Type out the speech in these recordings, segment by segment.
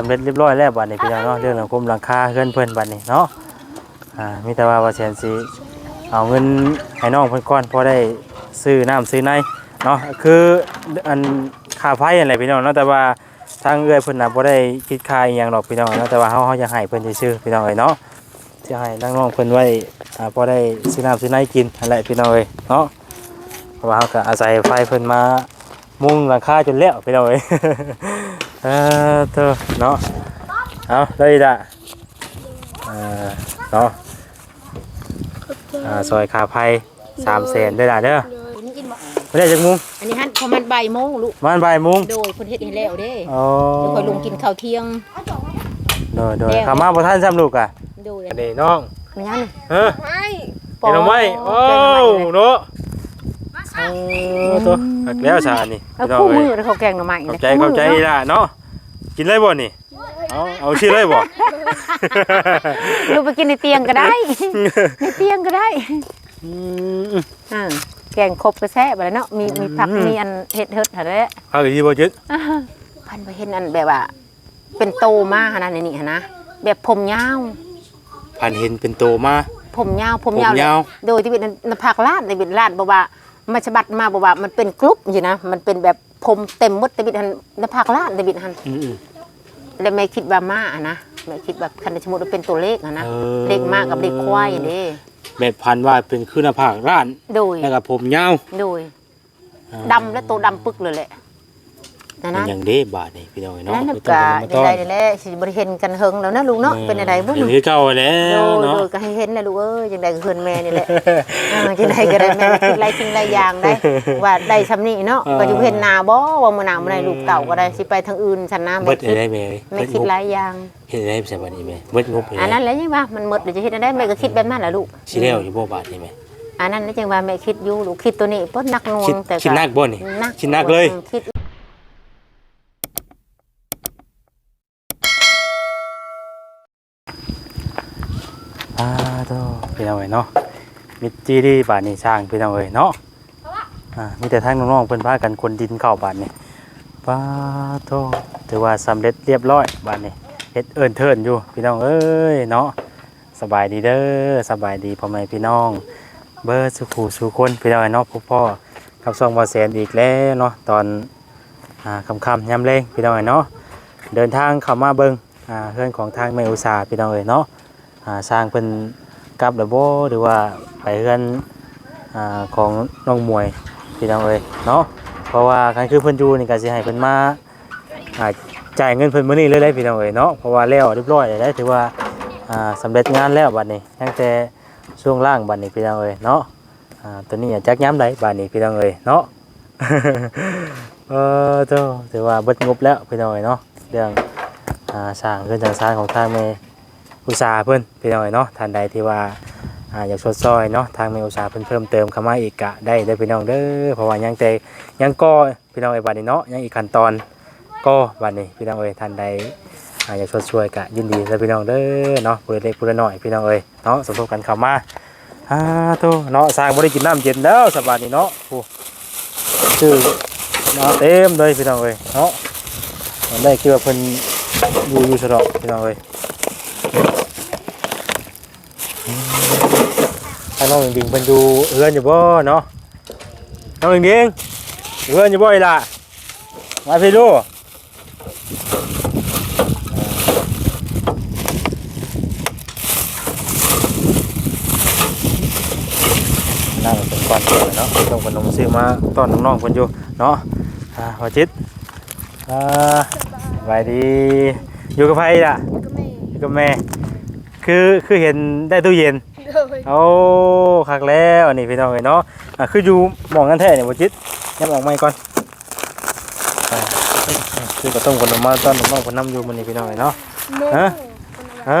สำเร็จเรียบร้อยแล้วบัดนี้พี่น้องเนาะเรื่องหลังคมหลังคาเฮือนเพิ่นบัดนี้เนาะอ่ามีแต่ว่าว่าแสนสิเอาเงินให้น้องเพิ่นก่อนพอได้ซื้อน้ำซื้อในเนาะคืออันค่าไฟอะไรพี่น้องเนาะแต่ว่าทางเอื้อยเพิ่นน่ะบ่ได้คิดค่าอีหยังดอกพี่น้องเนาะแต่ว่าเฮาเฮาจะให้เพิ่นซื่อๆพี่น้องเอ้ยเนาะจะให้น้องๆเพิ่นไว้อ่าพอได้ซื้อน้ำซื้อในกินนั่นแหละพี่น้องเอ้ยเนาะเพราะว่าเฮาก็อาศัยไฟเพิ่นมามุงหลังคาจนแล้วพี่น้องเอ้ย เออเธอเนาะเอาเลยด่ะเออเนาะอ่าซอยขาไผ่สามแสนได้ด่ะเด้อคุณกินบ่ไม่ได้จากมุงอันนี้ฮันพอมันบ่ายโมงลูกมันบ่ายโมุงโดยเพิ่นเฮ็ดให้แล้วเด้อ๋อเดี๋ยวค่อยลงกินข้าวเที่ยง โดยโดยแล้วขามาบ่ท่านซ้ำลูกอะโดยอันนี้น้องมันยังนี่เฮ้อเห็นเอาไหมโอ้เนาะ เออตัวหักแล้วชานี่เอาพี่น้องคู่เอ้มืยอเขาแกงหน่อไม้เข้าใจเข้าใจล่ะเนาะกินเลยบ่นี่เอาเอาชื่อเลยบ่ ลูกไปกินในเตียงก็ได้ ในเตียงก็ได้อืมอ่าแกงครบกระแซ่บอะไรเนาะมีมีผักอืมมีอันเฮ็ดเฮ็ดอะไรเอาอีกทีบ่จึ๊ดอ่าพันไปเห็นอันแบบว่าเป็นโตมาขนาดนี้หั่นนะแบบผมยาวผ่านเห็นเป็นโตมาผมยาวผมผมยาวยาว โดยที่เป็นนภาคลาดในเป็นลาดบอกว่า มาฉบัดมาบอกว่ามันเป็นกรุ๊ปอยู่นะ มันเป็นแบบผมเต็มหมดแต่บิดหันนภาคลาดในบิดหันอืม แล้วไม่คิดว่ามาอะนะไม่คิดแบบคันสมมติว่าเป็นตัวเลขอะนะเออ เลขมากกับเลขควายเด้แบบพันว่าเป็นขึ้นหน้าผากร้าน โดยแล้วก็ผมยาว โดยอ่าดำและตัวดำปึกเลยแหละ นะเป็นนะอย่างเด้บาทนี่พี่น้องเอ้ยเนาะนั่นไม่น่ะต้องกะมาต้อนได้ๆได้ๆสิบริเห็นกันเฮิงแล้วนะลูกเนาะเป็นอะไรบุ่เห็นคือเก่าแล้โดวยเนาะโดยก็ให้เห็นนะลูกเอ้ยจังใดก็เฮือนแม่นี่แหละอ่าจังใดก็ได้แม่คิดไรคิดไรอย่างได้ว่าได้ซำนี้เนาะก็อยู่เห็นหน้าบ่ว่ามื้อหน้ามื้อใดลูกเต่าก็ได้สิไปทางอื่นฉันนะเบิไม่ดคิดได้แม่เอ้ยไม่เบิดคิดงบหลายอย่างเฮ็ดได้ใช่บัดนี้แม่เบิดงบเฮ็ดอันนั้นได้แหละยังว่ามันหมดเดี๋ยวจะเฮ็ดได้แม่ก็คิดแบบนั้นแหละลูกสิแล้วอยู่บ่บาทนี่แม่อันนั้นแหละจังว่าแม่คิดอยู่ลูกคิดตัวนี้เพิ่นนักหน่วคิดงแต่คิดหนักบ่นี่นักคิดหนักเลย อืมคิด อ่าโต พี่น้องเอ้ยเนาะมิตรจีดีบาทนี่สร้างพี่น้องเอ้ยเนาะอ่ามีแต่ทางน้องๆเพิ่นพากันคนดินเข้าบาทนี่ป้าโตถือว่าสำเร็จเรียบร้อยบาทนี่เฮ็ดเอิ้นเทินอยู่พี่น้องเอ้ยเนาะสบายดีเด้อสบายดีพ่อแม่พี่น้อง เบอร์สุขูสุคนพี่น้องเอ้ยเนาะพวกพ่อกับซองบ่แสนอีกแล้วเนาะตอนอ่าค่ำยามแลงพี่น้องเอ้ยเนาะเดินทางเข้ามาเบิ่งอ่าเฮือนของทางแม่อุตสาหพี่น้องเอ้ยเนาะอ่าสร้างเป็น กลับหรือบ่หรือว่าไปเรือนอ่าของน้องมวยพี่น้องเอ้ยเนาะเพราะว่าการคือเพิ่นอยู่นี่ก็สิให้เพิ่นมาอ่าจ่ายเงินเพิ่นมื้อนี้เลยเลยพี่น้องเอ้ยเนาะเพราะว่าแล้วเรียบร้อยได้ถือว่าอ่าสำเร็จงานแล้วบัดนี้ตั้งแต่ช่วงล่างบัดนี้พี่น้องเอ้ยเนาะอ่าตัวนี้จักย้ำใดบัดนี้พี่น้องเอ้ยเนาะเออโตถือว่าเบิดงบแล้วพี่น้องเอ้ยเนาะเรื่องอ่าสร้างเรือนจังสร้างของทางแม่ อุตสาห์เพิ่นพี่น้องเนาะท่านใดที่ว่าอ่าอยากชดซอยเนาะทางมีอุตสาห์เพิ่นเพิ่มเติมเข้ามาอีกกะได้เด้พี่น้องเด้อเพราะว่ายังแต่ยังก็พี่น้องไอ้บัดนี้เนาะยังอีกขั้นตอนก็บัดนี้พี่น้องเอ้ยท่านใดอ่าอยากชดช่วยกะยินดีเด้อพี่น้องเด้อเนาะผู้เล็กผู้น้อยพี่น้องเอ้ยเนาะสมทบกันเข้ามาอ่าโตเนาะสร้างบ่ได้กินน้ำเย็นแล้วสบายนี้เนาะโอ้ชื่อเนาะเต็มเลยพี่น้องเอ้ยเนาะได้เกี่ยวาเพิ่นอยู่อยู่สระพี่น้องเอ้ย ให้น้องดิงๆเพิ่นดูเฮือนอยู่บ่เนาะน้องดิงๆเฮือนอยู่บ่อีหล่ะมาพี่ดูนั่งเป็นก่อนเลยเนาะต้องขนมซื้อมาต้อนน้องๆเพิ่นอยู่เนาะอ่าวจิตอ่าสบายดีอยู่กับไผล่ะ ก็ไม่อยู่กับแม่ คือคือเห็นได้ตู้เย็นเลยโอ้คักแล้วนี่พี่น้องเอ้ยเนาะอะคืออยู่หมองกันแท้เนี่ยบ่จิตยับออกไม่ก่อนอ่าคือกระต้มขนมมาตอนน้องคนน้ำอยู่มันนี่พี่น้องเอ้ยเนาะฮะ ฮะ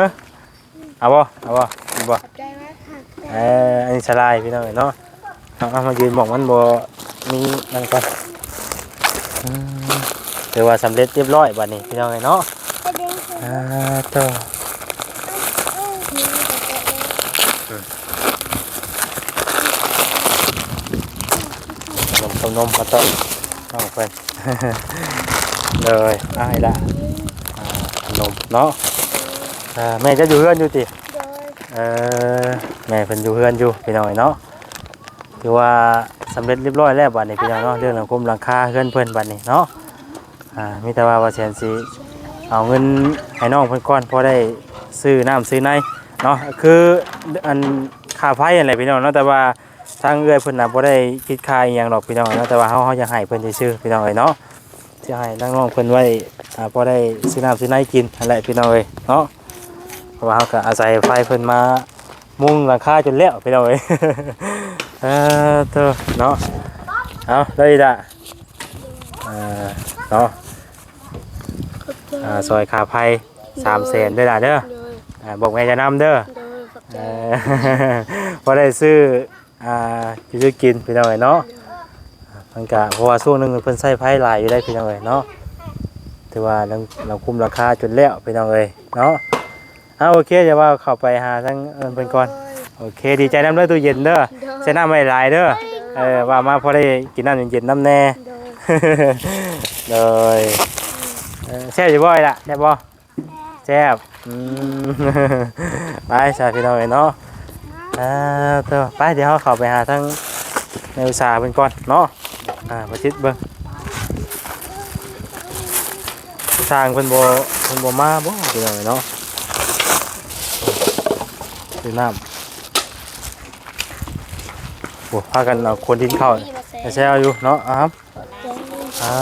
เอาบ่เอาบ่เอาบ่ ขอบใจมากค่ะเอออันนี้สลายพี่น้องเอ้ยเนาะเอาเอามายืนหมองมันบ่มีนั่นก่อนอืมถือว่าสำเร็จเรียบร้อยบัดนี้พี่น้องเอ้ยเนาะ อ่าต่อขนมต้มนมมาต้มน้องเพิ่นเลยอาให้ละอ่าเนาะแม่จะอยู่เฮือนอยู่ติเออแม่เพิ่นอยู่เฮือนอยู่พี่น้องเนาะคือว่าสำเร็จเรียบร้อยแล้วบัดนี้พี่น้องเนาะเรื่องหลังคมหลังคาเฮือนเพิ่นบัดนี้เนาะอ่ามีแต่ว่าว่าแสนสิ เอาเงินให้น้องเพิ่นก่อนพอได้ซื้อน้ำซื้อในเนาะคืออันค่าไฟอะไรพี่น้องเนาะแต่ว่าทางเอื้อยเพิ่นน่ะบ่ได้คิดค่าอีหยังหรอกพี่น้องเนาะแต่ว่าเฮาเฮาอยากให้เพิ่นซื่อพี่น้องเอ้ยเนาะสิให้น้องๆเพิ่นไว้อ่าพอได้ซื้อน้ำซื้อในกินนั่นแหละพี่น้องเอ้ยเนาะเพราะว่าเขาก็อาศัยไฟเพิ่นมามุงหลังคาจนแล้วไปเลยเออเธอเนาะเอาได้ละเออเนาะ อบใจอ่าซอยคาไฟสามแสนได้ละเด้อโดยอ่าบอกแม่จะนำเด้อโดยขอบใจเออพอได้ซื้ออ่าที่ซื้อกินพี่น้องเอ้ยเนาะมันก็เพราะว่าช่วงหนึงเพิ่นใช้ไฟหลายอยู่ได้พี่น้องเอ้ยเนาะถือว่าเราเราคุมราคาจนแล้วพี่น้องเอ้ยเนาะเอาโอเคเดี๋ยวว่าเข้าไปหาทั้งเอิ้นเพิ่นก่อนโอเค ดีใจน้ำเด้อตู้เย็นเด้อใช้น้ำไม่หลายเด้อเออว่ามาพอได้กินน้ำเย็นๆน้ำแน่ โดย เลยเออ แซ่บอยู่บ่อยล่ะแซ่บบ่แซ่บอืมไปสาพี่น้องเอ้ยเนาะอ่าเตัวไปเดี๋ยวเราเข้าไปหาทั้งในอุตสาห์เป็นก่อนเนาะอ่ามาชิดเบิ่งสร้างเพิ่นบ่เพิ่นบ่มาบ่พี่น้องเอ้ยเนาะคือน้ำโอ้พากันเอาคนดินเข้านี่มาแซ่แช่อยู่เนาะอ่าครับอ่า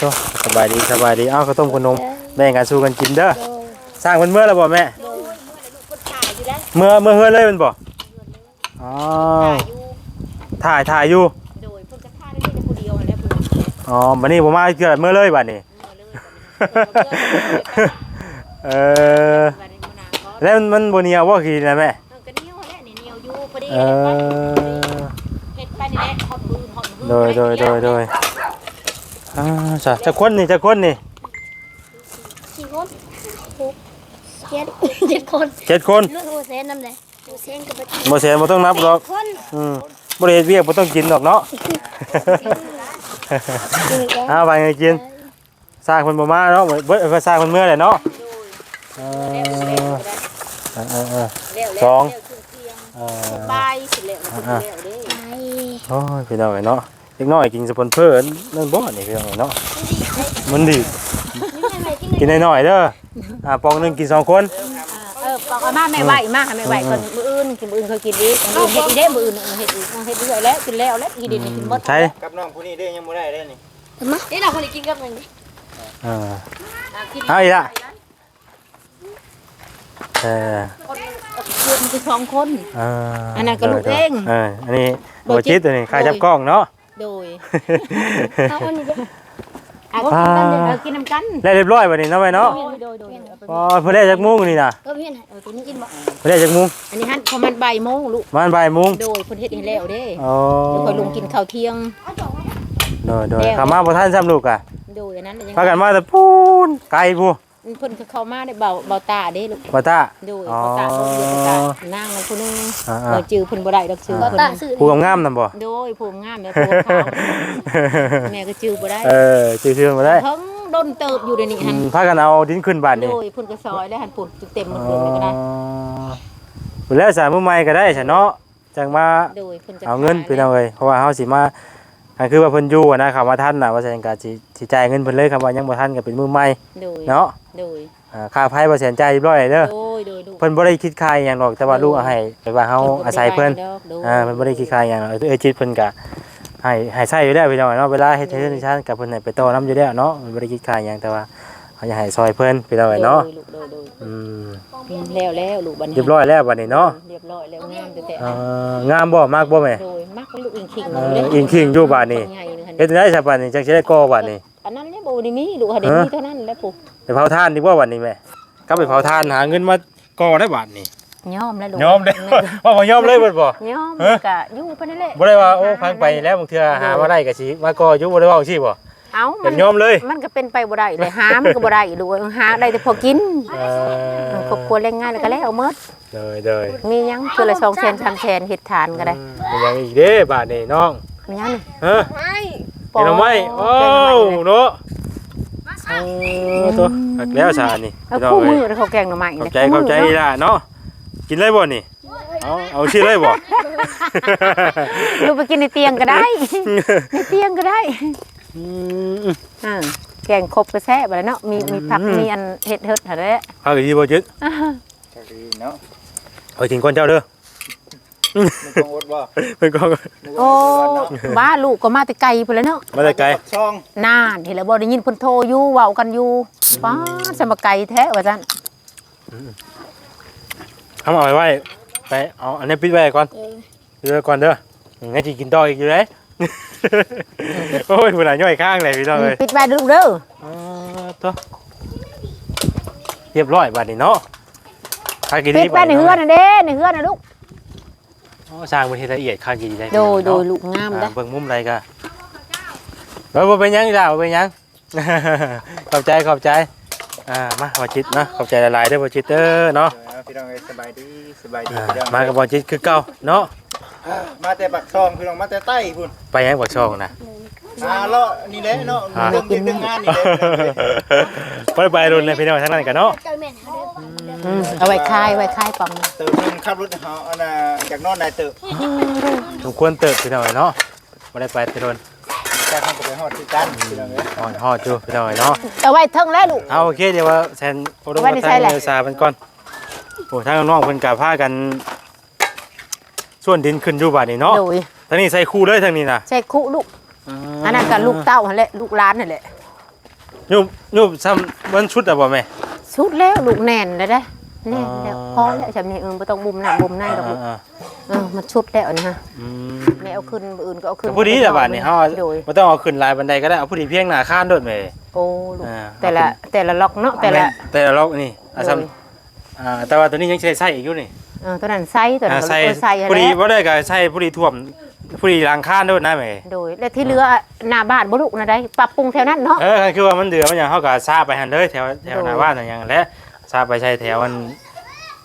ตัว สบายดีสบายดีอ้าวข้าวต้มขนมแบ่งกันสู้กันกินเด้อโดยสร้างเพิ่นเมื่อแล้วบ่แม่เมื่อเมื่อเฮือนเลยแมันบ่อ๋อถ่ายถ่ายอยู่โดยเพิ่นก็ท่าได้แต่ผู้เดียวนั่นแหละผู้เดียวอ๋อบัดนี้บ่มาเกือบเมื่อเลยบัดนี้เออบัดนี้มื้อหน้าก็แล้วมันมันบ่เหนียวบ่ขี้นะแม่เออก็เหนียวแหละนี่เหนียวอยู่พอดีเอแหละอเฮ็ดไปนี่แหละฮอดมือฮอดมือโดยโดยโดยโดย อ่าจ้ะจะคนนี่จะคนนี่กี่คนหกเจ็ดเจ็ดคนเจ็ดคนลูกโอเซนน้ำเลยโอเซนกับปะบ่เสียบ่ต้องนับหรอกคนอืมบ่ได้เฮ็ดเวียกบ่ต้องกินดอกเนาะเอาไปไงกินสร้างเพิ่นบ่มาเนาะเบิดเพิ่นสร้างเพิ่นเมื่อแหละเนาะเออเออเออเออแล้วสองแล้วถึงเที่ยงเออสบายสิแล้วแล้วแล้วเด้ไปโอ้ยพี่น้องเอ้ยเนาะ เล็กน้อยกินสปอนเซอร์นั่นบ่นี่พี่น้องเอ้ยเนาะมันดีกินน้อยๆเด้ออ่าปองหนึงกินสองคน เออบอกว่ามาแม่ไหวมาหาแม่ไหวก่อนมื้ออื่นกินมื้ออื่นเคยกินอีกมื้ออื่นเฮ็ดอีเด้มื้ออื่นเออเฮ็ดอีกเออเฮ็ดเรื่อยแล้วกินแล้วแล้วกินดินนี่กินหมดใช่กับน้องผู้นี้ได้ยังบ่ได้ได้นี่มาเดี๋ยวเราคนนี้กินกับมันเอออะกินเอาอีกละเออคนเพื่อนคือสองคนเอออันนั้นก็ลูกเองเอออันนี้บ่บ่จิจิตตตัวนี้ค่าจับกล้องเนาะ โดยเอาอันนี้เด้ออะกินกันเด้อเอากินน้ำกันแล้วเรียบร้อยบัดนี้เนาะไว้เนาะโดยโดยโดยเอาไปอ๋อเพิ่นได้จักโมงนี่น่ะก็เพี้ยนเออตัวนี้กินบ่เพิ่นได้จักโมงอันนี้ฮั่นพอมันบ่ายโมงลูกประมาณบ่ายโมงโดยเพิ่นเฮ็ดให้แล้วเด้อ๋อเดี๋ยวค่อยลงกินข้าวเที่ยง โดยโดยแล้ว ขามาบ่ทันซ้ำลูกอะโดยอันนั้นยัง พากันมาแต่พูนไกลพู เพิ่นก็เข้ามาได้เบาเบาตาเด้ลูกบ่ตาโดยอ๋อเบาตาเขาเรียกเบาตานางผู้หนึงอ่าเราจื้อเพิ่นบ่ได้ดอกจื้อก็เพิ่นตาน่ะสื่อๆผู้งามๆนำบ่ โดยผมงามแล้วตัวขาวแม่ก็จื้อบ่ได้เออชื่อๆบ่ได้เพิ่งดนเติบอยู่เดี๋ยวนี้อืหั่นมพากันเอาดินขึ้นบ้านนี่โดยเพิ่นก็ซอยแล้วหั่นปุ่นเต็มหมดเลยก็ได้อ๋อแล้วสายมือใหม่ก็ได้ซะเนาะจังมาโดยเพิ่นก็เอาเงินไปเอาเลยเพราะว่าเฮาสิมา อันคือว่าเพิ่นอยู่อะนะคำว่าท่านน่ะว่าซั่นก็สิสิจ่ายเงินเพิ่นเลยคำว่ายังบ่ทันก็เป็นมือใหม่โดยเนาะโดยอ่าค่าไฟบ่แสนจ่ายเรียบร้อยเด้อโดยโดยลูกเพิ่นบ่ได้คิดค่าอหยังหรอกแต่ว่าลูกเอาให้ไปว่าเฮาอาศัยเพิ่นโดยอ่าเพิ่นบ่ได้คิดค่าอหยังหรอกเอ้ยจิตเพิ่นก็ให้ให้ใช้อยู่แล้วพี่น้องเนาะเวลาเฮ็ดเฮ็ดชานกับเพิ่นให้ไปต่อนํอยู่แล้วเนาะมันบ่ได้คิดค่าอหยังแต่ว่าเขาอยากให้ซอยเพิ่นพี่น้องเนาะโดยลูกโดยโดยอืมแล้วแล้วลูกบัดนี้เรียบร้อยแล้วบัดนี้เนาะเรียบร้อยแล้วงามแต่แต่เอ่องามบ่มากบ่แม่โดย มักลูกอิงคิงเอออิงคิงอยู่บัดนี้ใหญ่เลยหั่นเฮ็ดจังได๋ซะบัดนี้จักสิได้ก่อบัดนี้อันนั้นเนี่ยบ่ได้มีลูกหาได้มีเท่านั้นแหละปู่ไปเผาถ่านดีกว่าบัดนี้แม่กลับไปเผาถ่านหาเงินมาก่อได้บัดนี้ยอมแล้วลูกยอมเด้อว่าบ่ยอมเลยเบิดบ่ยอมฮะก็อยู่ปานนั้นแหละบ่ได้ว่าโอ้พังไปแล้วบางเทื่อหามาได้ก็สิมาก่ออยู่บ่ได้เว้าซี่บ่ เอ้าเป็นยอมเลย มันก็เป็นไปบ่ได้เลยหามันก็บ่ได้ลูกหาได้แต่พอกินเออครอบครัวแรงงานแล้วก็แล้วหมดเลยเลยมีหยังคือละ2แสน3แสนเฮ็ดทานก็ได้มีอย่างอีกเด้บาดนี้น้องมีหยังนี่เออไม่เห็นเอาไหมโอ้แกงหน่อไม้เลยเนาะมาใส่อตัวหักแล้วชานี่เอาพี่น้องคู่เอ้มืยอเขาแกงหน่อไม้เข้านี่ใจคู่มืเข้าอใจเนาะล่ะเนาะกินเลยบ่นี่เอาเอาชื่อเลยบ่ ลูกไปกินในเตียงก็ได้ ในเตียงก็ได้ อืมอ่าแกงครบก็แซ่บแล้วเนาะมีมีผักอืมมีอันเห็ดเฮ็ดอะไรเอาดีบ่จิตจักดีเนาะเอากินก่อนเจ้าเด้อมันต้องอดบ่เพิ่นก็โอ้บ้าลูกก็มาแต่ไกลพุ่นแหล้วเนาะมาแต่ไกลช่องนานเห็นแล้วบ่ได้ยินเพิ่นโทรอยู่เว้ากันอยู่ป้าดสมาไกลแท้ว่าซั่นทำเอาไว้ไว้ไปเอาอันนี้ปิดไว้ก่อนเออปิดไว้ก่อนเด้องั้นสิกินต่ออีกอยู่เด้ โอ้ยผู้หลานย่อยข้างเลยพี่น้องเอ้ยปิดไว้เด้อลูกเด้ออ่าตัวเรียบร้อยบัดนี้เนาะข้ากินปิดไว้ในเฮือนน่ะเด้ในเฮือนน่ะลูกอ๋อสร้างเป็นเฮ็ดละเอียดข้ากินได้โดยโดยเนาะลูกงามอ่าเด้อเบิ่งมุมใดก็เออบ่เป็นหยังอีหล่ะบ่เป็นหยัง ขอบใจขอบใจอ่ามาบ่จิตเนาะขอบใจหลายๆเด้อบ่จิตเด้อเนาะเอาพี่น้องเอ้ยสบายดีสบายดีอ่าพี่น้องมากับบ่จิตคือเก่าเนาะ มาแต่ปักช่องพี่น้องมาแต่ใต้พุ่นไปยังบ่ช่องนะอ่าเลาะนี่แหละเนาะอ่าเรื่องเรื่องงานนี่แหละไปไปรุนเลยพี่น้องทั้งนั้นกันเนาะเจ้าแม่นเขาเด้ออืมเอาไว้คายไว้คายปังเติมนึงขับรถเฮาอันน่ะจากนอนได้เติบสมควรเติบพี่น้องเนาะบ่ได้ไปแต่โดนจากทางก็ไปฮอดคือกันพี่น้องเอ้ยฮอดฮอดอยู่พี่น้องเนาะเอาไว้เทิงแล้วลูกเอาโอเคเดี๋ยวว่าแซนโอรไว้ในทาใส่งแหละเรือซาเป็นก่อนโอ้ทางน้องเพิ่นกะพากัน ส่วนดินขึ้นอยู่บาดนี้เนาะโดยทางนี้ใส่คู่เลยทางนี้น่ะใช่คุลูกอันนั้นก็ลูกเต้าหั่นแหละลูกหลานนั่นแหละยุบยุบซ้ำมันชุดอะบ่แม่สุดแล้วลูกแน่นแล้วเด้อแน่นแล้วอ๋อพอแล้วจำนี่เออบ่ต้องบุมหน้าบุมในดอกลูกอ่าเออมันชุดแล้วนี่ฮะๆอืมแม่เอาขึ้นมื้ออื่นก็เอาขึ้นผู้ดีละบาดนี้เฮาโดยบ่ต้องเอาขึ้นลายบันไดก็ได้เอาผู้ดีเพียงหน้าคานโดดแม่ โอ้ลูกอ่า แต่ละแต่ละล็อกเนาะแต่ละแต่ละล็อกนี่อะซ้ำอ่าแต่ว่าตัวนี้ยังใช้ใส่อีกอยู่นี่ เออตัวนั้นไซส์ตัวนั้อ่านใส่เออไซส์ผู้ดีแล้วบ่ได้ก็ใส่ผู้ดีท่วมผู้ดีหลังคานโดดนะแม่โดยและที่เหลือหน้าบ้านบ่ลูกนะได้ปรับปรุงแถวนั้นเนาะ เออคือว่ามันเดือมันอย่างเขาก็ซาไปหันเลยแถวแถวโดยหน้าบ้านอย่างและซาไปใช้แถวมัน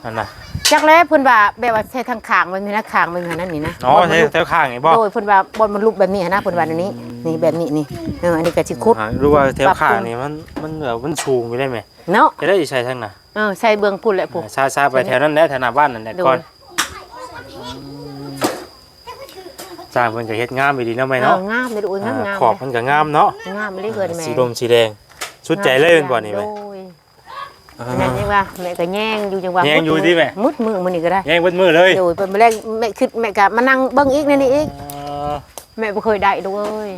นั่นน่ะจักแล้วเพิ่นว่าแบบว่าใช้ทางข้างมันมีนะข้างมันมีนั่นนี่นะอ๋อบนแถมันวลุกแถวข้างนี่บ่ โดยเพิ่นว่าบนมันลุกแบบนี้นะเพิ่นว่าอันนี้ นี่แบบนี้นี่เอออันนี้ก็สิคุด อ่ารู้ว่าแถวปรับปรุง ข้างนี่มันมันแบบมันสูงอยู่ได้ไหมเนาะจะได้ใช้ทั้งน่ะ เออใส่เบื้องพุ่นแหละปุ๊บซาซาไปแถวนั้นแหละแถวหน้าบ้านนั่นแหละโดยก่อนสร้างเพิ่นก็เฮ็ดงามอีดีเนาะแม่เอเนาะองามเลยลูกเอ้ยงามงามขอบมันก็งามเนาะงามเลยเกินแม่สีดมสีแดงสุดใจเลยเป็นบ่นี่แม่โอ้ยอันนั่นยังว่าแม่ก็แย่งอยู่จังว่าแย่งอยู่ดิแม่มุดมือมื้อนี้ก็ได้แย่งเบิดมือเลยโดยเพิ่นมาแรกแม่คิดแม่ก็มานั่งเบิ่งอีกนี่นี่อีกอ๋อแม่บ่เคยได้ด้วย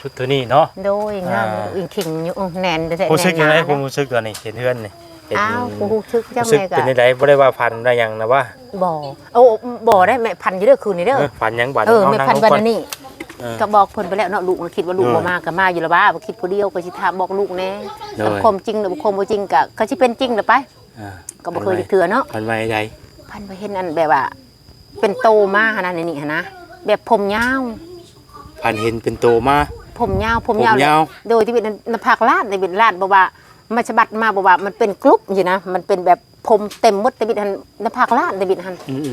ชุดตัวนี้เนาะโดยงามอ่าอีกขิงอยู่อื้อแน่นแต่แท้รู้สึกยังไงแน่นหนาผมรู้สึกตัวนี้เห็นเฮือนนี่ เห็นอ้าวกูรู้สึกจังรู้สึกแม่ก็เป็นไดบ่ได้ว่าพันได้หยังนะว่าบ่โอ้บ่ได้แม่พันอยู่เด้อคืนนี้เด้อเออฝันหยังบาดเออเอาแม่นั่งพันลงบัดก่อนนี้เออ ก็บอกเพิ่นไปแล้วเนาะลูกมันคิดว่าลูกเออบ่มาก็มาอยู่ละบ้าบ่คิดผู้เดียวก็สิถามบอกลูกแน่เออคมจริงหรือบ่คมบ่จริงก็ก็สิเป็นจริงเด้อไป อ่าก็บ่เคยจะเถื่อเนาะ พันไว้ใดพันไปเห็นอันแบบว่า เป็นโตมาขนาดนี้หั่นนะแบบผมยาว พันเห็นเป็นโตมา ผมยาวผมผมยาวยาว โดยที่เป็นนภาคลาดในเป็นลาดบอกว่า มาฉบัดมาบอกว่ามันเป็นกรุ๊ปอยู่นะมันเป็นแบบผมเต็มหมดแต่บิดหันนภาคลาดแต่บิดหันอืม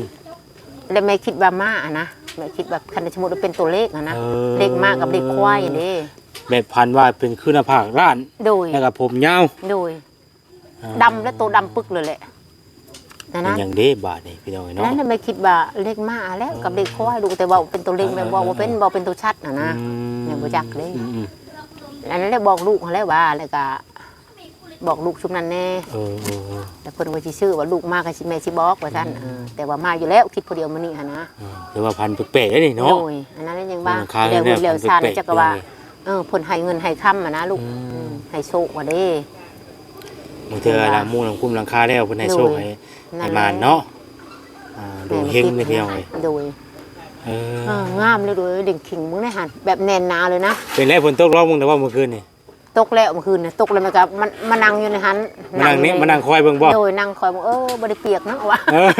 แล้วไม่คิดว่ามาอะนะไม่คิดว่าคันสมมุติว่าเป็นตัวเลขอะนะเออ เลขมากกับเลขควายเด้ๆแบบพันว่าเป็นขึ้นหน้าผากร้านโดยแล้วก็ผมยาวโดยอ่าดำและตัวดำปึกเลยแหละนะเป็นนะอย่างเด้บาทนี่พี่น้องเนาะ นั้นน่ะไม่คิดว่าเลขมาแล้วกับเลขควายดูแต่ว่าเป็นตัวเลขแม่บอกว่าเป็นบอกเป็นตัวชัดนะนะอืมแม่บ่จักเด้อืมอืม อันนั้นแหละบอกลูกเขาแล้วว่าแล้วก็ บอกลูกชุมนั้นแน่เออเออเออแต่เพิ่นว่าสิชื่อว่าลูกมากกับสิแม่สิบอกว่าท่านเออแต่ว่ามาอยู่แล้วคิดผู้เดียวมื้อนี้หั่นนะเออหรือว่าพันแปลกๆได้นี่เนาะโดยอันนั้นยังว่าราคาเดี๋ยวเนี่ยเดี๋ยวพันซานแปลกๆจักรว่าเลยเออเพิ่นให้เงินให้ค้ำอะนะลูกอืม อืมให้โชคว่าเด้ บางเทื่อละมูลของคุ้มหลังคาแล้วเพิ่นให้โชคให้นั่ให้นแหละมาเนาะอ่าดูแม่เฮงเลยพี่น้องเอ้ยโดยเออเอองามเลยโดยเด่งขิงมึงได้หันแบบแน่นหนาเลยนะเป็นแล้วฝนตกรอบมึงแต่ว่าเมื่อคืนนี่ ตกแล้วเมื่อคืนน่ะตกแล้วมันก็มันมานั่งอยู่ในหันมานั่งนี่อยู่ใมานั่งคอยเบิ่งบ่โดยนั่งคอยบอกเออบ่ได้เปียกเนาะวะเออ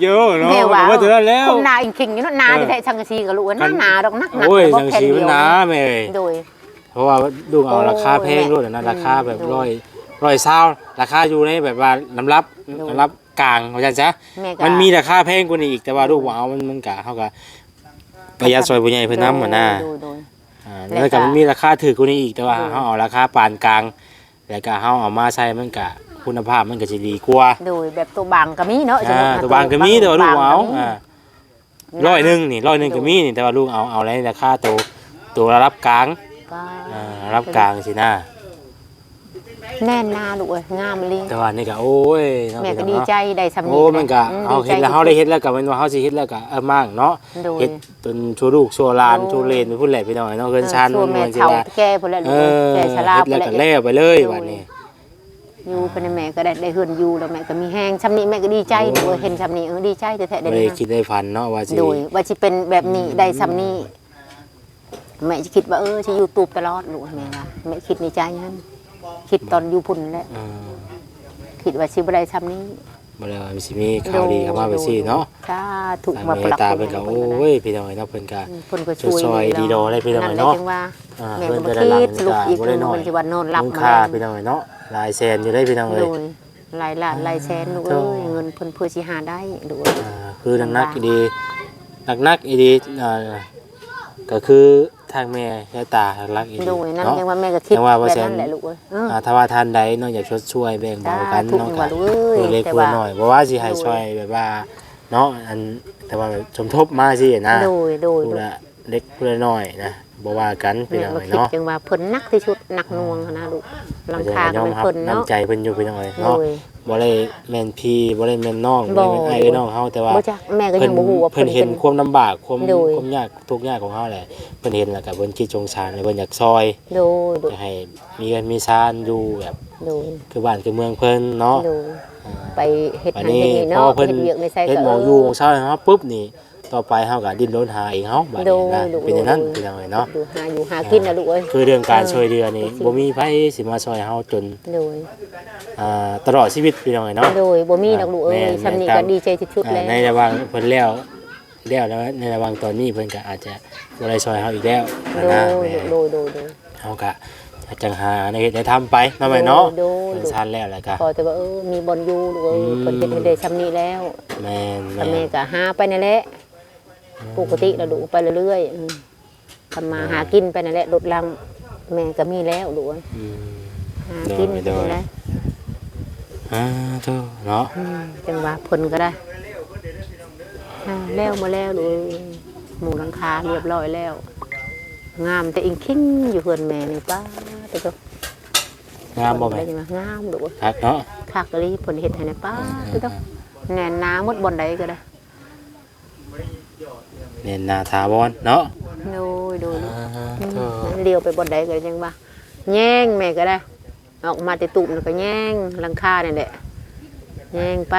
โยเนาะแม่ว่าว่าตัวนั้นแล้วคุมนาอิงขิงอยู่เนาะนาเออจะได้ชังกะซีกับลูกเอ้ยหคัน้านหนาดอกนักหนักโอ้ยแต่บ่จังแผ่นสีเดีมันยวหนาแม่เอ้ยโดยเพราะว่าดูเอาโอ้ยราคาแพงด้วยนะแม่ราคาแบบอืมร้อยร้อยเศร้าราคาอยู่ในแบบว่าลำรับดูลำรับกลางเขาจะซะแม่ก็มันมีราคาแพงกว่านี้อีกแต่ว่าลูกว้าวมันมันกะเขากะประหยัดซอยบุญใหญ่เพิ่นน้ำมันน่ะโดยโดย ออ่าแล้วแล้วก็ก็มันมีราคาถูกกว่านี้อีกแต่ว่าอืมเฮาเอาราคาปานกลาง แล้วก็เฮาเอามาใช้มันก็คุณภาพมันก็สิดีกว่าโดยแบบตัวบางก็มีเนาะอ่าตัวบางก็มีแต่ว่าลูกเอาอ่าร้อยหนึงนี่ร้อยหนึงก็มีนี่แต่ว่าลูกเอาเอาในราคาตัวตัวระดับกลางก็อ่าระดับกลางสินะ แน่นหนาลูกเอ้ยงามเลยแต่ว่านี่ก็โอ้ยเนาะแม่ก็พี่ดีน้องใจเนาะได้สำนีโอ้มันก็อืเฮาเฮ็ดแล้วเฮาได้เฮ็ดแล้วก็มันว่าเฮาสิเฮ็ดแล้วก็เออมากเนาะโดยเฮ็ดจนชั่วลูกชั่วหลานโอ้ชั่วเลนไปพุ่นแหละพี่น้องเนาะเพิ่นชานช่วมันแม่มันสิเฒ่าว่าแก่พุ่นแหละลูเอกเอ้ยอแก่ชราเฮ็ดแล้วก็แล้วไปเลยบัดนี้อยู่เป็นแม่ก็ได้ได้เฮือนอยู่แล้วแม่ก็มีแฮงชำนี้แม่ก็ดีใจลูกเอ้ยเห็นชำนี้เออดีใจแต่แท้ๆได้บ่ได้นะคิดได้ฝันเนาะว่าสิโดยว่าสิเป็นแบบนี้ได้ชำนี้แม่จะคิดว่าเออสิอยู่ตูบตลอดลูกแม่ว่าแม่คิดในใจนั้น คิดตอนอยู่พุ่นแหละอืมคิดว่าสิบ่ได้ชำนี้บ่ได้ว่าสิมีข่าวดีเข้ามาไปสิเนาะสาถูกทางมาเมปตรับตาเพิ่นก็โอ้ยพี่น้องเนาะเพิ่นก็ เพิ่นก็ช่วยช่วยดีโดได้พี่น้องนั่นแหละเนาะจังว่าอ่าแม่เพิ่ก็นบ่แต่ละหลัคิงดสรุปอีกบ่คืได้อน้อยมันสิว่านอนหลับมูลมาค่าพี่น้องเนาะหลายแสนอยู่ได้พี่น้องเอ้โดยยหลายล้านหลายแสนลูกโธ่เอ้ยเงินเพิ่นเพื่อสิหาได้ดูอ่าคือนักๆอีดีนักๆอีดีอ่าก็คือ ทางแม่ยายตารักอีดีโดยนั่นเนาะ ยังว่าแม่ก็คิดยังว่าแบว่าบแสนนั้นแหละลูกเอ้ยเออ อ่าถ้าว่าท่านใดเนาะอยากชดช่วยแบ่งเบากันทุกเนาะข์ก็ว่าลูกเอ้ยตัวเล็กแต่ตัวว่า น้อยบ่ว่าสิให้ช่วยแบบว่าเนาะอันแต่ว่าแบบสมทบมาสินะโดยโดยผู้โดยละเล็กผู้ละน้อยนะบ่ว่ากันพี่แม่น้องก็เอ้ยคิดเนาะ จังว่าเพิ่นหนักที่สุดหนักหน่วงนะลูกหลังคาก็ก็ยอมเป็นรับเพิ่นเนาะ น้ำใจเพิ่นอยู่พี่น้องเอ้ยโดเนาะย บ่ได้แม่นพี่บ่ได้แม่นน้องบ่ได้แม่นบ่ไอ้เอ้ยน้องเฮาแต่ว่า บ่จักแม่ก็ยังบ่ฮู้ว่าเพิ่เพิ่นนเห็เป็นนความลำบากความโดย ความยากทุกข์ยากของเฮาแหละเพิ่นเห็นแล้วก็เพิ่นคิดสงสารเลยเพิ่นอยากซอยโดยโดอยยากให้มีเงินมีชานอยู่แบบโดยคือบ้านคือเมืองเพิ่นเนาะโดยอ่าไปเฮ็ดวันนั่นนี้เฮ็ดนี่พอเนาะเพิ่นเฮ็ดเวียกในไสเฮ็ดก็หมออยู่ของเช้าเฮาปุ๊บนี่ ต่อไปเฮาก็ดิ้นรนหาเองเฮาบัดโดนี้ยนะโดย เป็นอย่างนั้นโดยพี่น้องเอ้ยเนาะอยู่หาอยู่หากินนะลูกเอ้ยคือเรื่องการเออช่วยเหลือนี่จริงๆบ่มีไผสิมาช่วยเฮาจนโดยอ่าตลอดชีวิตพี่น้องเอ้ยเนาะ โดยบ่มีดอกลูกเอ้ยแม่นซำนี้แม่นครัก็บดีใจที่สุดอ่าแล้วในระหว่างเพิ่นแล้วแล้วแล้วในระหว่างตอนนี้เพิ่นก็อาจจะบ่ได้ช่วยเฮาอีกแล้วโดนะยแม่โดยโดยโดย เฮาก็จังหาในเฮ็ดได้ทำไปเนาะแม่เนาะโดยเพิ่นโดยชันแล้วแหละก็ พอแต่ว่าเออมีบอลอยู่ลูกเอ้ยอืมเพิ่นเฮ็ดให้ได้ซำนี้แล้วแม่นแต่แม่แม่นก็หาไปนั่นแหละ ปกติแล้วลูกไปเรื่อยๆอืมทำมาหากินไปนั่นแหละลดลังแม่ก็มีแล้วลูกเอ้ยอืม หากินโดยโดยนั่นแหละอ่าโธ่เนาะอืมจังว่าเพิ่นก็ได้อ่าแล้วมาแล้วลูกเอ้ยหมู่หลังคาเรียบร้อยแล้ว งามแต่อิงคิงอยู่เฮือนแม่นี่ป้าแต่ก็งามบ่แม่ได้จังว่างามลูกเอ้ยคักเนาะ คักกะลีเพิ่นเฮ็ดให้ในป้าคือต้องแน่นหนาหมดบ่อนใดก็ได้ เน้นหน้าถาวรเนาะโดยโดยอ่าอืมโธ่เลี้ยวไปบ่อนใดก็ได้จังว่าแย่งแม่ก็ได้ ออกมาแต่ตุ่มแล้วก็แย่งหลังคานี่แหละแย่งไป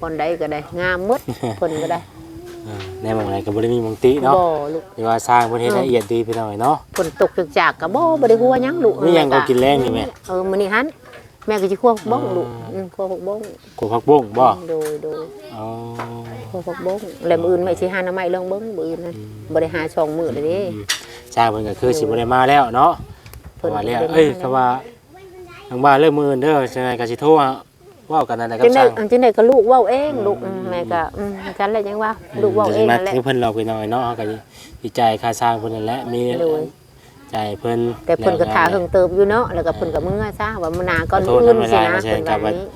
บ่อนใดก็ได้ งามหมดเพิ่นก็ได้อ่าในหม่องไหนก็บ่ได้มีหม่องติเนาะบ่ลูกที่ว่าสร้างประเทศละเอียดดีพี่น้อยเนาะฝนตกจากๆก็บ่บ่ได้หัวหยังลูกนี่ยังก็กินแรงอยู่แม่เออมื้อนี้หัน แม่ก็สิคั่วผักบ้งลูกอืมคั่วผักบ้งกูพักบุ้งบ่โดยโดยอ๋อพอพักบงแล้วมื้ออื่นไม่สิหาหน้าไม้เรื่องเบิ่งมื้ออื่นนั่นบ่ได้หาช่องมื้อเลยเด้อืมสร้างเพิ่นก็คือสิบ่ได้มาแล้วเนาะเพราะว่าแล้วเอ้ยก็ว่าทางบ้านเริ่มมื้ออื่นเด้อจังไดก็สิโทรหาเว้ากันนั่นแหละกับจังสได๋ร้างจังได๋ก็ลูกเว้าเองลูกอืมแม่ก็อืมจันแหละจังว่าลูกเว้าเองนันั่นแหละคือเพิ่นเราไปหน่อยเนาะเฮาก็ดีใจค่าสร้างเพิ่นนั่นแหละมีโดย ใจเพิ่นแต่เพิ่นก็ท่าเฮิงเติบอยู่เนาะแล้วก็เพิ่นก็มื้อซะว่ามื้อหน้าก่อนขอโทษอื่นนะสินะไม่ได้เพิ่นไม่ใช่ครับว่านี้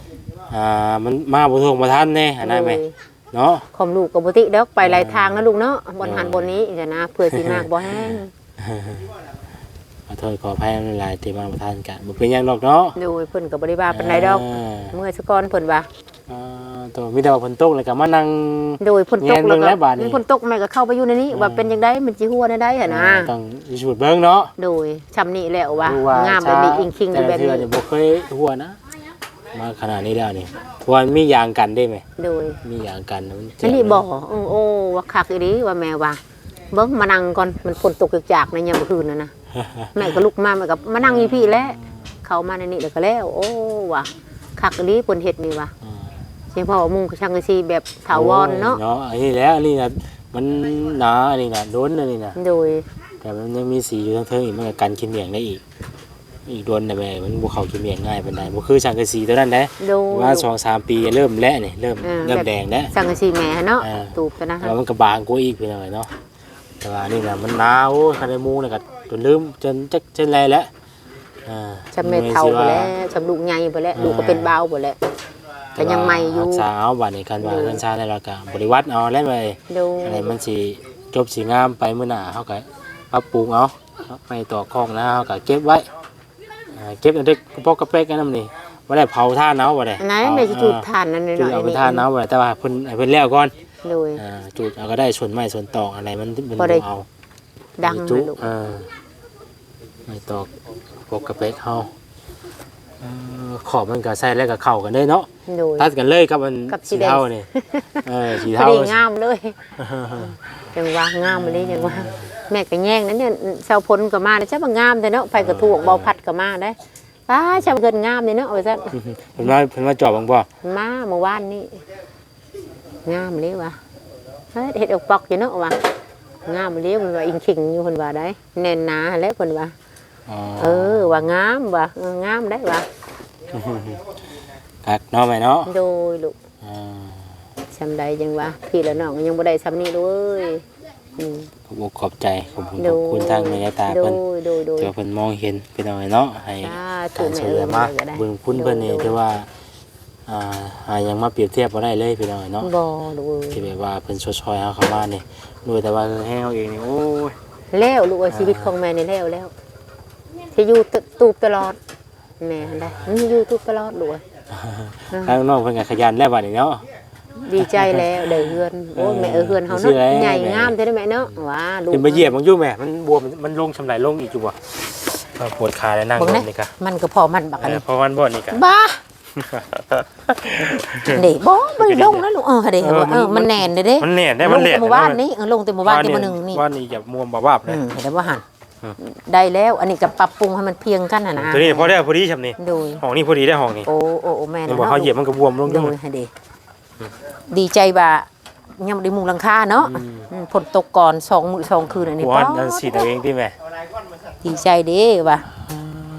อ่ามันมาบ่ทวงบ่ทันแน่อันนั้นแม่โดยเนาะคอมลูกก็บ่ติดอกไปหลายทางนะลูกเนาะบ่หันบ่นี้จ้ะนะเพื่อสิมากบ่แห้งขอโทษขออภัยหลายๆที่มาบ่ทันกันบ่เป็นหยังดอกเนาะโดยเพิ่นก็บ่ได้ว่าปานใดดอกาเมื่อสก่อนเพิ่นว่าอ่า ตัวมีแต่ว่าฝนตกแล้วก็มานั่ง โดยฝนตกแง่นเบิ่แล้วงก็แล้วบาดนี้ฝนตกแม่ก็เข้าไปอยู่ในนี้ว่าเป็นจังไดมันสิหัวได้ได้หั่นนะต้องพิสูจน์เบิ่งเนาะโดยชำนี้แล้วว่าดูว่างามแบบนี้อิงคิงอยู่แบบแต่ละนี้เทื่อนี่บ่เคยหัวนะ มาขนาดนี้แล้วนี่เพราะว่ามียางกันได้ไหมโดย มียางกันมันอันนี้บ่โอ้โอ้ว่าคักอีหลีว่าแม่ว่าเบิ่งมานั่งก่อนมันฝนตกจากๆในยามมื้อคืนน่ะนะแม่ก็ลุกมาแม่ก็มานั่งอยู่พี่แล้วเข้ามาในนี้แล้วก็แล้ว โอ้ว่ะคักอีหลีเพิ่นเฮ็ดนี่ว่ะอ่า เฉพาะมุงช่างกะสีแบบถาวรเนาะโอ้ยเนาะอันนี้แหล้วอันนี้นะมันหนาอันนี้นะโดนอันนี้นะโดย แต่มันยังมีสีอยู่ทั้งเทิงอีกมันก็กันขี้เมียงได้อีก อีกโดนแต่แม่มันบ่เข้าขี้เมียงง่ายปานใดบ่คือสังกะสีตัวนั้นเด้โดยว่าสองสามปีเริ่มแล้วนี่เริ่มอ่าเริ่มแดงแล้ว ช่างกะสีแม่เนาะอ่า ตูบกันนะฮะแล้วมันก็บางกว่าอีกไปหน่อยเนาะแต่ว่านี่นะมันหนาวคันได้หมูนี่ก็จนลืมจนจักจนไรแล้วอ่าจำแม่เฒ่าไปแล้วจำลูกใหญ่ไปแล้วลูกก็เป็นเบาไปแล้ว แต่ยังใหม่อยู่รักษาเอาบัดนี้กันว่าดูกันชาในราคาบริวัติเอาแล้วไปดูอะไรมันสิจบสิงามไปมื้อหน้าเฮาก็ปรับปรุงเอาเอาไปต่อคองนะเฮาก็เก็บไว้อ่าเก็บอันเด็กกระปอกกระเป๊กกันนำนี่บ่ได้เผาท่านเอาบ่ได้อันไหนแม่จะจุดทานนั่นหน่จุดอยเอาๆไปนี่ท่านเอาบ่ได้แต่ว่าเพิ่นให้เพิ่นแล้วก่อนดูอ่าจุดเอาก็ได้ส่วนไม้ส่วนตอกอะไรมันมันบ่ได้เอาดังจุนะลูกเออไม้ตอกพวกกระเป๊กเฮาเออ ขอบมันก็ใส่แล้วก็เข้ากันได้เนาะดูตัดกันเลยกับมันกับสีสีแดง เทานี่เออสีพอเทาดีงามเลยยังว่างามเลยยังว่าแม่ก็แย่งนั้นเนี่ยเสาพ้นก็มาได้ใช่ป่ะงามแต่เนาะไฟกระถูกเบาพัดก็มาได้ป้าชาวเกินงามเลยเนาะเอาไปซะ เพิ่นว่าเพิ่นว่าจอบบังบ่มาเมื่อวานนี่งามเลยวะเฮ้ยเห็ดออกปอกอยู่เนาะวะงามเลยมันว่าอิงขิงอยู่คนว่าได้แน่นหนาแล้วคนว่าอ๋อ เออว่างามว่ะเอองามได้ว่ะคักเนาะแม่เนาะโดยลูกอ่าชำใดยังวะพี่และน้องยังบ่ได้ซ้ำนี้เลยอืม ขอบอกขอบใจขอบคุณโดขอยบคุณทางแม่ยายตาโดเพิ่นยโดยโดย ที่ว่าเพิ่นมองเห็นไปหน่อยเนาะให้สาธุการแม่ช่วยเอ้เหลืยอมาก็ได้ เบิ่งคุณเพิ่นนี่โดยที่ว่าอ่าหายังมาเปรียบเทียบบ่ได้เลยพี่น้อยเนาะบ่ลูกเอ้ที่ยแบบว่าเพิ่นช่วยๆเฮาเข้ามานี่โดยแต่ว่าให้เฮาเองนี่โอ้ย แล้วลูกเอ้ยชีวิตของแม่นี่แล้วแล้ว ที่อยู่ตตูบตลอดแม่ได้มันอยู่ตูบตลอดลูกเอ้ยทางน้องเพิ่นก็ขยันแล้วบัดนี้เนาะดีใจแล้วได้เฮือนโอ้ยแม่เออเฮือนเฮาชื่เนาะออะไรใหญ่แม่งามเท่าได้แม่เนาะว้าลูกเพิ่นไปเหยียบมันอยู่แม่มันบวมมันลงชำไหลลงอีกอยู่บ่เออปวดขาเลยนั่งบังลนะงนี่กะมันก็พอมันบักอันเออนี้เพราะมันบ่นี่กะบ้าเด้บ่บ่ได้ลงนะลูกเออเด้เออเออมัมันนแน่นเด้เด้มันแน่นได้มันแน่นลงแต่หมู่บ้านนี้เออลงแต่หมู่บ้านที่มาหนึงนี่ว่านี่อย่ามัวบ่าวาบเลอืยมเห็นบ่หันอืม ได้แล้ว อันนี้ก็ปรับปรุงให้มันเพียงกันน่ะนะตัวนี้พอได้พอดีชำนี่โดยห้องนี้พอดีได้ห้องนี้โอ้โอ้โอ้แม่ยังนะบอกเขาเหยียบมันก็บวมลงโดจังยให้เด้ดีใจว่ายังบ่ได้มุงหลังคาเนาะอืมฝนตกก่อนสองมื้อสองคืนอันนี้หัวป๊อดนั่นสีตัวเองที่แม่ดีใจเด้ว่า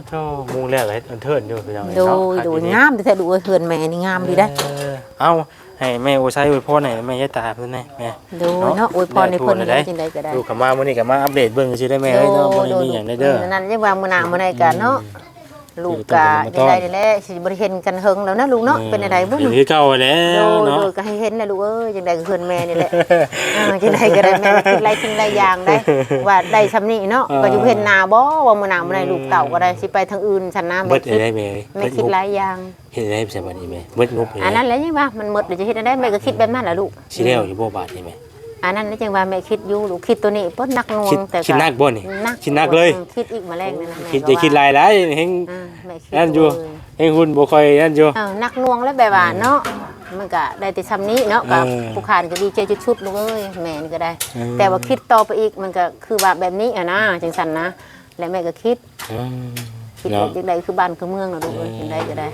โธ่มุงแล้วเลยอันเทิร์นอยู่พี่น้องโดยโดยงามแต่ดูเฮือนแม่นี่งามดีได้ เออเอ้า ให้แม่โอไซอวยพรให้แม่ยายตาเพิ่นให้แม่โดยเนาะอวยพรในเพิ่นได้จังได๋ก็ได้ดูกลับมามื้อนี้ก็มาอัปเดตเบิ่งซื่อได้แม่เอ้ยเนาะบ่ได้มีหยังได้เด้อนั่นยังว่ามื้อหน้ามื้อใดกันเนาะ ลูกก็จังได๋นี่แหละสิบ่ได้เห็นกันเฮิงแล้วนะลูกเนาะเป็นจังไดบ่เห็นลูกคือเก่าแล้โดวยโดเนาะ ยก็ให้เห็นแหละลูกเอ้ยจังไดก็เฮือนแม่นี่แหละอ่าจังไดก็ได้แม่คิดไรคิดไรอย่างได้ ว่าได้ซำนี้เนาะก็อยู่เห็นหน้าบ่ว่ามื้อหน้ามื้อใดลูกเต่าก็ได้สิไปทางอื่นฉันนะเบิแม่ดคิดได้แม่เอ้ยแม่คิดหลายอย่างเฮ็ดได้ใช่บัดนี้แม่เบิดงบอันนั้นแหละยังว่ามันหมดแล้วจะเฮ็ดได้แม่ก็คิดแบบนั้นแหละลูก สิแล้วอยู่บ่บาทนี่แม่ อันนั้นแล้วจังว่าแม่คิดอยู่ลูกคิดตัวนี้เพิ่นนักหน่วคิดงแต่คิดหนักบ่นี่นักคิดหนักเลย อืมคิดอีกมาแรงนั่นนะแม่คิดก็จะว่าคิดหลายหลายเฮง อ่าแม่คิดนั่นอยู่ เเฮงหุ่นบ่ค่อยนั่นอยู่ เออนักหน่วงแล้วแบบว่าเนาะมันก็ได้แต่ซ้ำนี้เนาะกับเออผู้ขานก็ดีใจชุดๆลูกเอ้ยแม่นี่ก็ได้ เออ แต่ว่าคิดต่อไปอีกมันก็คือว่าแบบนี้อะนะจังซั่นนะ และแม่ก็คิดอืมคิดเนาะว่าจังไดคือบ้านคือเมืองเนาะลูกเอ้ยจังไดก็ได้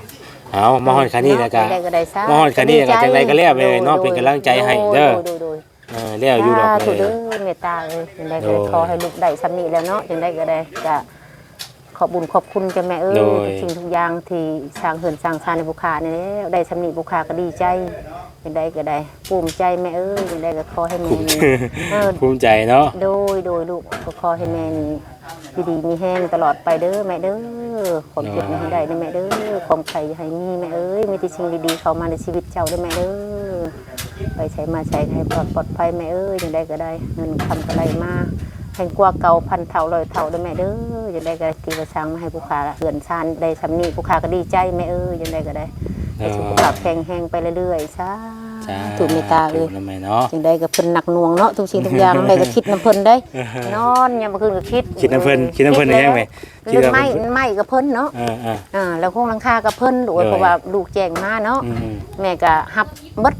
เอามาฮอดคันนี้แล้วก็จังไดก็ได้ซะมาฮอดคันนี้แล้วก็จังไดก็แล้วไปเนาะเป็นกำลังใจให้เด้อ โยโดยเออแล้วอยู่ดอกสาเลธุยเด้อเมตตาเอ้ยจังไดก็โดยขอให้ลูกได้ซ้ำนี้แล้วเนาะจังไดก็ได้ก็ขอบบุญขอบคุณจ้าแม่เอ้ยโดย ทุกสิ่งทุกอย่างที่สร้างเหินสร้างชาในบุคคานี่แหล้วได้ซ้ำนี้บุคคาก็ดีใจจังไดก็ได้ภูมิใจแม่เอ้ยจังไดก็ขอให้แม่นี่เออ ภูมิใจเนาะ โดยโดยลูกก็ขอให้แม่นี่ดีๆมีแห้งตลอดไปเด้อแม่เด้อความเจ็บไม่ให้ได้นะแม่เด้อความไข่อย่าให้มีแม่เอ้ยมีแต่สิ่งดีๆเข้ามาในชีวิตเจ้าเด้อแม่เด้อ ไปใช้มาใช้ให้ปลอดปลอดภัยแม่เอ้ยยังได้ก็ได้ เงินคำกระไรมาแห่งกว่าเก่าพันเท่าร้อยเท่าเด้อแม่เด้อยังได้ก็ได้ตีกระชังมาให้ผู้ค้าเหือนชานได้สำนีผู้ค้าก็ดีใจแม่เอ้ยยังได้ก็ได้ให้สุขภาพแข็งแรงไปเรื่อยๆซาจ้าถูกเมตตาเอ้ยทำไมเนาะจังได้กับเพิ่นหนักหน่วงเนาะทุกสิ่งทุกอย่างแม่ก็คิดน้ำเพิ่นได้ นอนยามมื้อคืนก็คิดคิดน้ำเพิ่นคิดน้ำเพิ่นได้ยังไงคิดเรื่องว่าไม้เพิ่นไม้กับเพิ่นเนาะอ่าอ่าอ่าแล้วคงหลังคากับเพิ่นโดยเออเพราะว่าลูกแจ้งมาเนาะอืมแม่ก็ฮับเบิด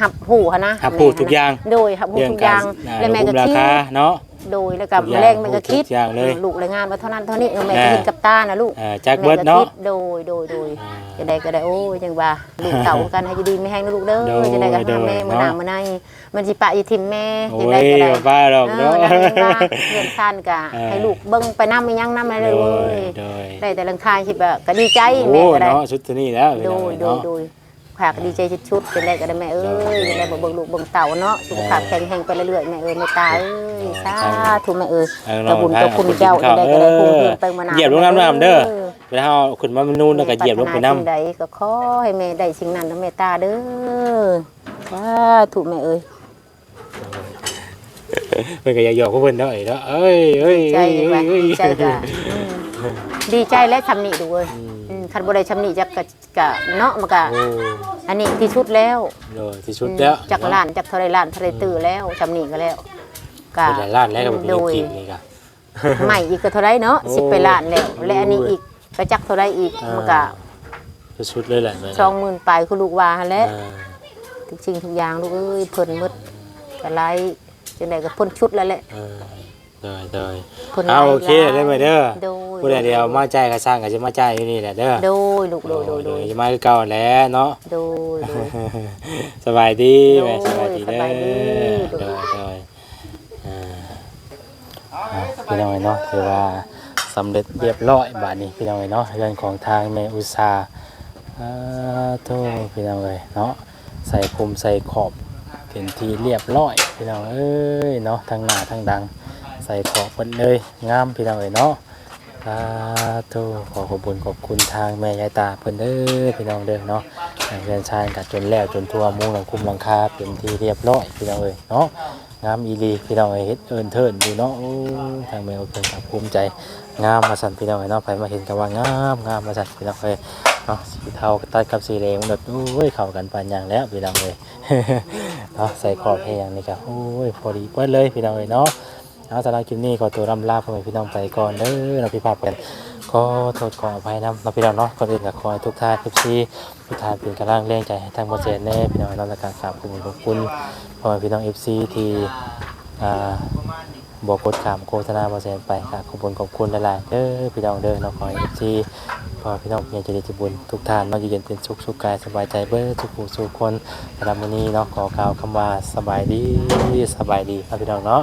ฮับหูหั้นนะฮับหูทุกอย่าง โดยฮับหูเรื่องทุกอการย่างอ่าแล้วแม่ก็ราคิดคาเนาะ โดยแล้วกับทุกอย่างแรงแม่ก็คิดทุกอย่างเลยลูกรายงานว่าเท่านั้นเท่านี้เออแม่ก็อ่าเห็นกับตานะลูกอ่าจากเบิดเนาะ แม่ก็คิโดยโดยโดยอ่าจะได้ก็ได้โอ้ยจังว่าลูกเต่ากันให้อยู่ดีไม่แห้งนะลูกเด้อโดยจะได้ก็หาแม่โดย มื้อหน้าเนาะมื้อในมันสิปะอยู่ทิมแม่โอ้จะยได้ก็ได้บ้าหรอกเอเนาะ อแล้วนี่ว่าเงินซ่านกะเออ ให้ลูกเบิ่งไปน้ำไม่ยั้งน้ำอะไรโดเลยยโดยได้แต่ลังคาคิดแบบก็ดีใจโอ้แม่ก็ได้เนาะชุดตัวนี้แล้วโดยโดยเนาะโดย ขากดีใจชุดๆเป็นได้ก็ได้แม่เอ้ยเป็นได้บ่เบิ่งลูกเบิ่งเต่าเนาะสุขภาพแข็งแรงไปเรื่อยๆแม่เอ้ยแม่ตาเอ้ยสาธุแม่เอ้ยเอาตะบุญตะคุณเจ้าจะได้ก็ได้คงเพิ่นไปมานานเหยียบลงน้ำน้ำเด้อเวลาเฮาขึ้นมามันนู่นแล้วก็เหยียบลงไปน้ำใดก็ขอให้แม่ได้สิ่งนั้นนะแม่ตาเด้อสาธุแม่เอ้ยเพิ่นก็อยากหยอกพวกเพิ่นเนาะไอ้เนาะเอ้ยเอ้ยใจเอ้ยว่าเอ้ยดีใจก็อืมดีใจและทำนี่ดูเว้ยอืม คันบ่ได้ทำนี่จักกะกะเนาะมันก็โอ้อันนี้ที่สุดแล้วโดยที่สุดแล้วจากล้านจากเท่าไรล้านเท่าไรตื้อแล้วทำนี่ก็แล้วก็เป็นหลายล้านแล้วก็เป็นโดเรื่องยจริงนี่ก็ ใหม่อีกก็เท่าไรเนาะโอ้สิบไปล้านแล้วและอันนี้อีกก็จักเท่าไรอีกอ่ามัมันก็ที่สุดเลยแหละแม่สองหมื่นปลายคือลูกว่าหั่นแหละอ่าทุกสิ่งทุกอย่างลูกเอ้ยเพิ่นหมดก็ไล่จังไดก็เพ่นชุดแล้วแหละเออ โดยโดยเพิ่นเอาโอเคไล่ได้ไหมเด้อโดยผู้ใดเดียวมาจ่ายก็สร้างก็จะมาจ่ายอยู่นี่แหละเด้อโดยลูกโดยโดยโดยจะมาคือเก่าแหล้วเนาะ โดยโดย สบายดีโดยแม่สบายดีเด้สบายดีอโดยโดยอ่าอ่าพี่น้องเนาะถือว่าสำเร็จเรียบร้อยบาดนี้พี่น้องเนาะเรื่องของทางแม่อุตสาห์อ่าโทษพี่น้องเลยเนาะใส่คุมใส่ขอบเป็นทีเรียบร้อยพี่น้องเอ้ยเนาะทั้งหน้าทั้งดัง ใส่ขอบหมดเลยงามพี่น้องเลยเนาะสาธุขอขอบคุณขอบคุณทางแม่ยายตาเพิ่นเด้อพี่น้องเด้อเนาะเรียนชายกัจนแล้วจนทั่วมุงหลังคุมหลังคาเป็นที่เรียบร้อยพี่น้องเอ้ยเนาะงามอีหลีพี่น้องเอ้ยเฮ็ดเอิ้นเทินอยู่เนาะโอ้ทางแม่เพิ่นภาคภูมิใจงามมาสั่นพี่น้องเอ้ยเนาะไปมาเห็นกันว่างามงามมาสั่นพี่น้องเอ้ยเนาะสีเทาตัดกับสีแดงมันแบบโอ้ยเข้ากันปานอย่างแล้วพี่น้องเอ้ยเนาะใส่ขอบแพงนี่ก็โอ้ยพอดีเปิดเลยพี่น้องเอ้ยเนาะ เอาสำหรับคลิปนี้ขอตัวรำลาพ่อแม่พี่น้องไปก่อนเด้อเราพี่ภาพกันขอโทษขออภัยนำเราพี่น้องเนาะก่อนอื่นก็ขอให้ทุกท่านทุกซีทุกท่านเป็นกำลังแรงใจให้ทางโมเสสแน่พี่น้องเราและการกราบขอบคุณขอบคุณพ่อแม่พี่น้องเอฟซีที่อ่าบอกกดขามโฆษณาโมเสสไปครับขอบคุณขอบคุณหลายๆเด้อพี่น้องเด้อเราขอเอฟซีพ่อพี่น้องยังจะได้จะบุญทุกท่านเนาะอยู่เย็นเป็นสุขสุขกายสบายใจเบ้อทุกผู้สุขคนสำหรับวันนี้เนาะขอกล่าวคำว่าสบายดีสบายดีครับพี่น้องเนาะ